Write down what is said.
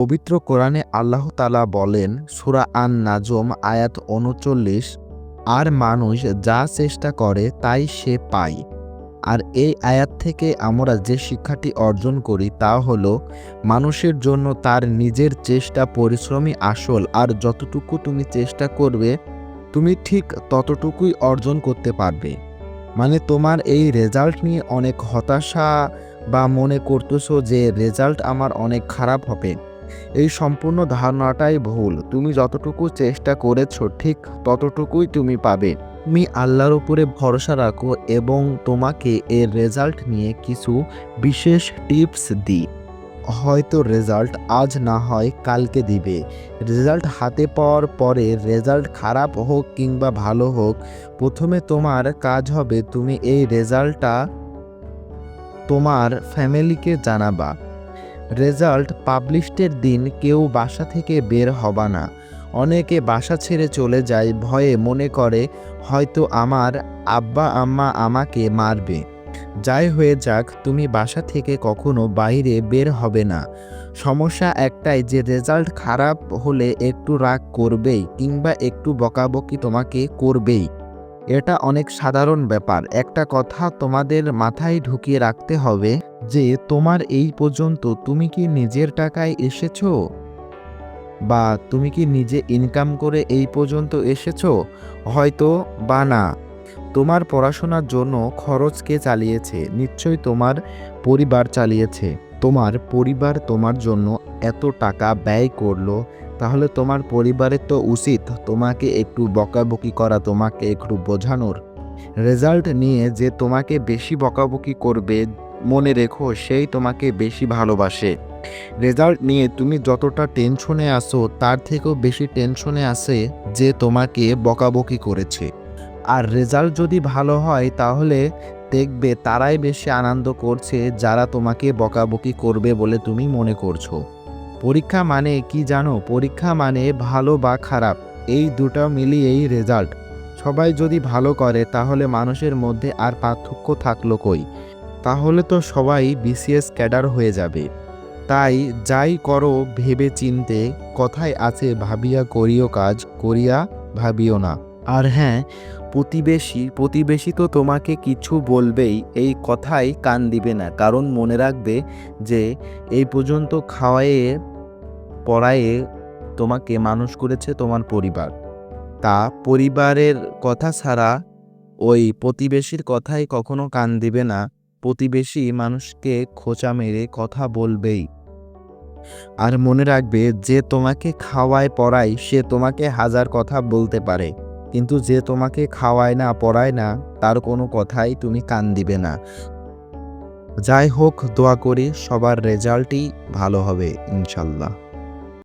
পবিত্র কোরআনে আল্লাহ তালা বলেন, সুরা আন নাজম আয়াত উনচল্লিশ, আর মানুষ যা চেষ্টা করে তাই সে পায়। আর এই আয়াত থেকে আমরা যে শিক্ষাটি অর্জন করি তা হলো, মানুষের জন্য তার নিজের চেষ্টা পরিশ্রমী আসল, আর যতটুকু তুমি চেষ্টা করবে, তুমি ঠিক ততটুকুই অর্জন করতে পারবে। মানে তোমার এই রেজাল্ট নিয়ে অনেক হতাশা বা মনে করতেছো যে রেজাল্ট আমার অনেক খারাপ হবে। এই সম্পূর্ণ ধারণাটাই ভুল। তুমি যতটুকু চেষ্টা করেছ, ঠিক ততটুকুই তুমি পাবে। তুমি আল্লাহর উপরে ভরসা রাখো এবং তোমাকে এর রেজাল্ট নিয়ে কিছু বিশেষ টিপস দিই। হয়তো রেজাল্ট আজ না হয়, কালকে দিবে। রেজাল্ট হাতে পাওয়ার পরে রেজাল্ট খারাপ হোক কিংবা ভালো হোক, প্রথমে তোমার কাজ হবে তুমি এই রেজাল্টটা তোমার ফ্যামিলিকে জানাবা। রেজাল্ট পাবলিশডের দিন কেউ বাসা থেকে বের হবা না। অনেকে বাসা ছেড়ে চলে যায়, ভয়ে মনে করে, হয়তো আমার আব্বা, আম্মা আমাকে মারবে। যাই হয়ে যাক, তুমি বাসা থেকে কখনো বাইরে বের হবে না। সমস্যা একটাই যে রেজাল্ট খারাপ হলে একটু রাগ করবেই কিংবা একটু বকাবকি তোমাকে করবেই। এটা অনেক সাধারণ ব্যাপার। একটা কথা তোমাদের মাথায় ঢুকিয়ে রাখতে হবে যে তোমার এই পর্যন্ত তুমি কি নিজের টাকায় এসেছ? বা তুমি কি নিজে ইনকাম করে এই পর্যন্ত এসেছ? হয়তো বা না। তোমার পড়াশোনার জন্য খরচ কে চালিয়েছে? নিশ্চয়ই তোমার পরিবার চালিয়েছে। তোমার পরিবার তোমার জন্য এত টাকা ব্যয় করল, তাহলে তোমার পরিবারের তো উচিত তোমাকে একটু বকাবকি করা, তোমাকে একটু বোঝানোর। রেজাল্ট নিয়ে যে তোমাকে বেশি বকাবকি করবে মনে রেখো, সেই তোমাকে বেশি ভালোবাসে। রেজাল্ট নিয়ে তুমি যতটা টেনশনে আসো তার থেকেও বেশি টেনশনে আসে যে তোমাকে বকাবকি করেছে। আর রেজাল্ট যদি ভালো হয়, তাহলে দেখবে তারাই বেশি আনন্দ করছে যারা তোমাকে বকাবকি করবে বলে তুমি মনে করছ। পরীক্ষা মানে কি জানো? পরীক্ষা মানে ভালো বা খারাপ, এই দুটো মিলিয়েই রেজাল্ট। সবাই যদি ভালো করে, তাহলে মানুষের মধ্যে আর পার্থক্য থাকল কই? তাহলে তো সবাই বিসিএস ক্যাডার হয়ে যাবে। তাই যাই করো ভেবে চিনতে, কথায় আছে ভাবিয়া করিও কাজ, করিয়া ভাবিও না। আর হ্যাঁ প্রতিবেশী প্রতিবেশী তো তোমাকে কিছু বলবেই, এই কথাই কান দিবে না। কারণ মনে রাখবে যে, এই পর্যন্ত খাওয়ায়ে, পড়ায়ে তোমাকে মানুষ করেছে তোমার পরিবার। তা পরিবারের কথা ছাড়া ওই প্রতিবেশীর কথাই কখনো কান দিবে না। প্রতিবেশী মানুষকে খোঁচা মেরে কথা বলবেই। আর মনে রাখবে, যে তোমাকে খাওয়ায় পড়ায়, সে তোমাকে হাজার কথা বলতে পারে। কিন্তু যে তোমাকে খাওয়ায় না, পড়ায় না, তার কোনো কথাই তুমি কান দিবে না। যাই হোক, দোয়া করি সবার রেজাল্টই ভালো হবে, ইনশাল্লাহ।